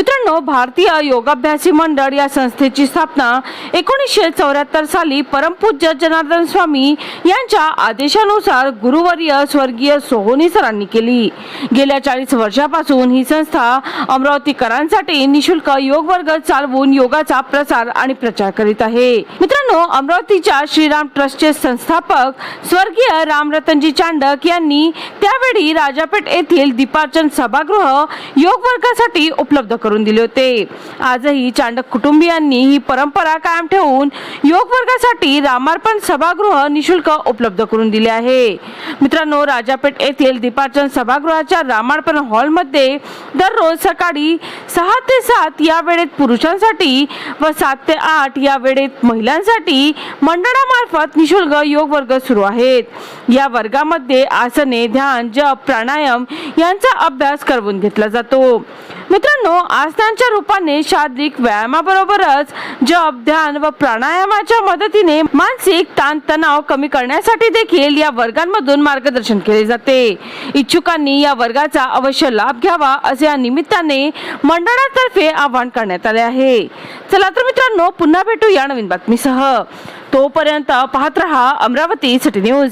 मित्रांनो भारतीय योगाभ्यासी मंडळ या संस्थेची स्थापना एकोणीसशे चौऱ्याहत्तर साली परमपूज्य जनार्दन स्वामी यांच्या आदेशानुसार गुरुवर्य स्वर्गीय सोहोनी सरांनी केली. गेल्या चाळीस वर्षापासून ही संस्था अमरावतीकरांसाठी निशुल्क योग वर्ग चालवून योगाचा प्रसार आणि प्रचार करीत आहे. मित्रांनो अमरावतीच्या श्रीराम ट्रस्टचे संस्थापक स्वर्गीय रामरतनजी चांडक यांनी त्यावेळी राजापेठ येथील दीपार्चन सभागृह योग वर्गासाठी उपलब्ध करून दिले होते. आजही चांडक कुटुंबियांनी ही परंपरा कायम ठेवून योग वर्गासाठी रामार्पण सभागृह निशुल्क उपलब्ध करून दिले आहे. मित्रांनो राजापेठ येथील दीपार्चन सभागृहाच्या रामार्पण हॉलमध्ये दररोज सकाळी सहा ते सात या वेळेत पुरुषांसाठी व सात ते आठ या वेळेत महिलांसाठी मंडळामार्फत निशुल्क योग वर्ग सुरू आहेत. या वर्गामध्ये आसने ध्यान जप प्राणायाम यांचा अभ्यास करवून घेतला जातो. मित्रांनो आसनांच्या रूपाने शारीरिक व्यायामाबरोबरच जप ध्यान व प्राणायामाच्या मदतीने मानसिक ताणतणाव कमी करण्यासाठी देखील या वर्गांमधून मार्गदर्शन केले जाते. इच्छुकांनी या वर्गाचा अवश्य लाभ घ्यावा असे या निमित्ताने मंडळातर्फे आवाहन करण्यात आले आहे. चला तर मित्रांनो पुन्हा भेटू या नवीन बातमीसह. तोपर्यंत पाहत रहा अमरावती सिटी न्यूज.